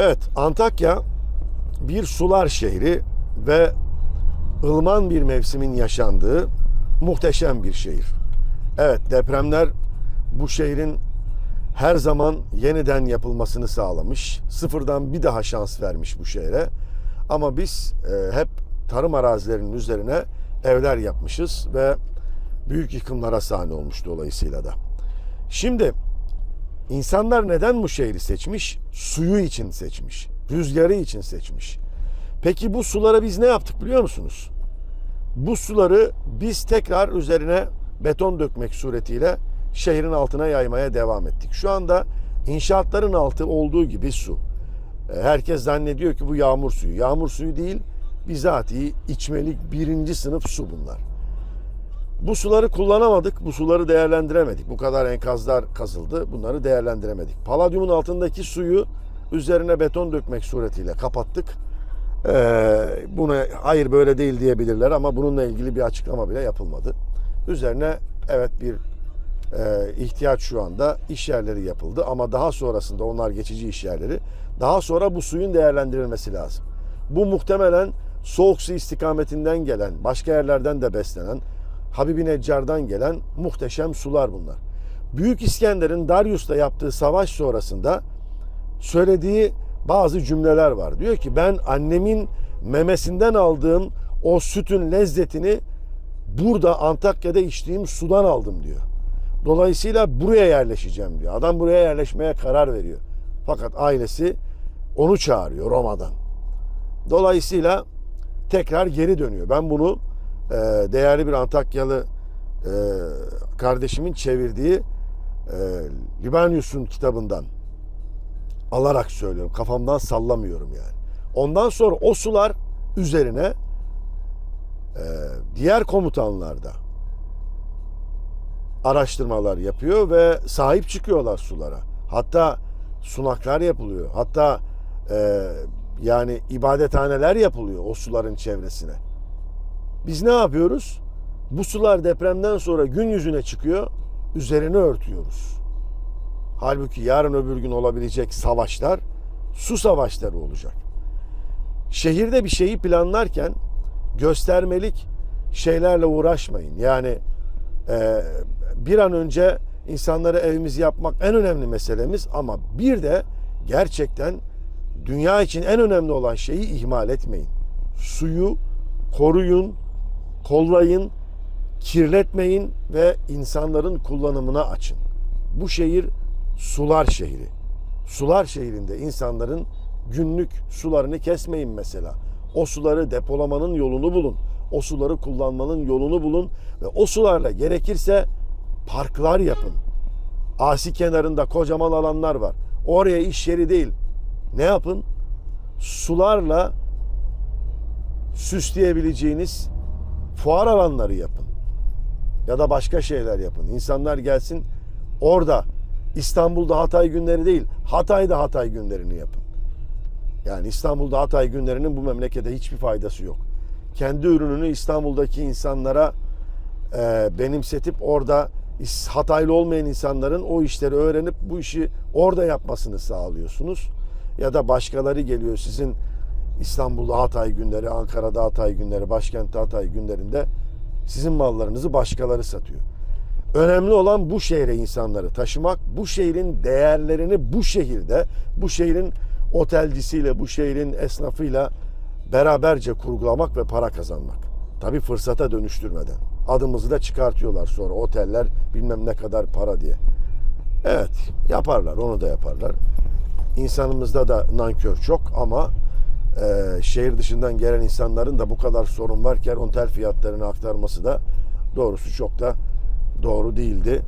Evet, Antakya bir sular şehri ve ılıman bir mevsimin yaşandığı muhteşem bir şehir. Evet, depremler bu şehrin her zaman yeniden yapılmasını sağlamış. Sıfırdan bir daha şans vermiş bu şehre. Ama biz e, hep tarım arazilerinin üzerine evler yapmışız ve büyük yıkımlara sahne olmuş dolayısıyla da. Şimdi İnsanlar neden bu şehri seçmiş? Suyu için seçmiş. Rüzgarı için seçmiş. Peki bu sulara biz ne yaptık biliyor musunuz? Bu suları biz tekrar üzerine beton dökmek suretiyle şehrin altına yaymaya devam ettik. Şu anda inşaatların altı olduğu gibi su. E, Herkes zannediyor ki bu yağmur suyu. Yağmur suyu değil, bizatihi içmelik birinci sınıf su bunlar. Bu suları kullanamadık, bu suları değerlendiremedik. Bu kadar enkazlar kazıldı, bunları değerlendiremedik. Paladyumun altındaki suyu üzerine beton dökmek suretiyle kapattık. Ee, buna hayır böyle değil diyebilirler ama bununla ilgili bir açıklama bile yapılmadı. Üzerine evet bir e, ihtiyaç şu anda iş yerleri yapıldı ama daha sonrasında onlar geçici iş yerleri. Daha sonra bu suyun değerlendirilmesi lazım. Bu muhtemelen soğuk su istikametinden gelen, başka yerlerden de beslenen, Habibi Neccar'dan gelen muhteşem sular bunlar. Büyük İskender'in Darius'ta yaptığı savaş sonrasında söylediği bazı cümleler var. Diyor ki ben annemin memesinden aldığım o sütün lezzetini burada Antakya'da içtiğim sudan aldım diyor. Dolayısıyla buraya yerleşeceğim diyor. Adam buraya yerleşmeye karar veriyor. Fakat ailesi onu çağırıyor Roma'dan. Dolayısıyla tekrar geri dönüyor. Ben bunu e, değerli bir Antakyalı e, kardeşimin çevirdiği e, Libanius'un kitabından alarak söylüyorum. Kafamdan sallamıyorum yani. Ondan sonra o sular üzerine e, diğer komutanlarda araştırmalar yapıyor ve sahip çıkıyorlar sulara. Hatta sunaklar yapılıyor. Hatta e, yani ibadethaneler yapılıyor o suların çevresine. Biz ne yapıyoruz? Bu sular depremden sonra gün yüzüne çıkıyor, üzerini örtüyoruz. Halbuki yarın öbür gün olabilecek savaşlar su savaşları olacak. Şehirde bir şeyi planlarken göstermelik şeylerle uğraşmayın. Yani e, bir an önce insanlara evimizi yapmak en önemli meselemiz ama bir de gerçekten dünya için en önemli olan şeyi ihmal etmeyin. Suyu koruyun, kollayın, kirletmeyin ve insanların kullanımına açın. Bu şehir sular şehri. Sular şehrinde insanların günlük sularını kesmeyin mesela. O suları depolamanın yolunu bulun. O suları kullanmanın yolunu bulun ve o sularla gerekirse parklar yapın. Asi kenarında kocaman alanlar var. Oraya iş yeri değil. Ne yapın? Sularla süsleyebileceğiniz fuar alanları yapın. Ya da başka şeyler yapın. İnsanlar gelsin orada İstanbul'da Hatay günleri değil, Hatay'da Hatay günlerini yapın. Yani İstanbul'da Hatay günlerinin bu memlekete hiçbir faydası yok. Kendi ürününü İstanbul'daki insanlara e, benimsetip orada Hataylı olmayan insanların o işleri öğrenip bu işi orada yapmasını sağlıyorsunuz. Ya da başkaları geliyor sizin İstanbul'da Hatay günleri, Ankara'da Hatay günleri, başkentte Hatay günlerinde sizin mallarınızı başkaları satıyor. Önemli olan bu şehre insanları taşımak, bu şehrin değerlerini bu şehirde, bu şehrin otelcisiyle, bu şehrin esnafıyla beraberce kurgulamak ve para kazanmak. Tabii fırsata dönüştürmeden. Adımızı da çıkartıyorlar sonra oteller bilmem ne kadar para diye. Evet yaparlar onu da yaparlar. İnsanımızda da nankör çok ama e, şehir dışından gelen insanların da bu kadar sorun varken otel fiyatlarını aktarması da doğrusu çok da doğru değildi.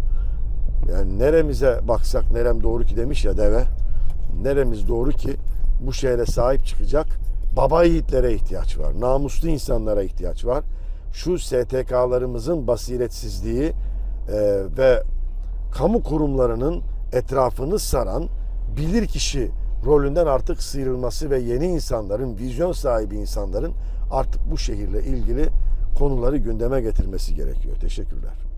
Yani neremize baksak nerem doğru ki demiş ya deve. Neremiz doğru ki bu şehre sahip çıkacak baba yiğitlere ihtiyaç var. Namuslu insanlara ihtiyaç var. Şu STK'larımızın basiretsizliği e, ve kamu kurumlarının etrafını saran bilirkişi rolünden artık sıyrılması ve yeni insanların, vizyon sahibi insanların artık bu şehirle ilgili konuları gündeme getirmesi gerekiyor. Teşekkürler.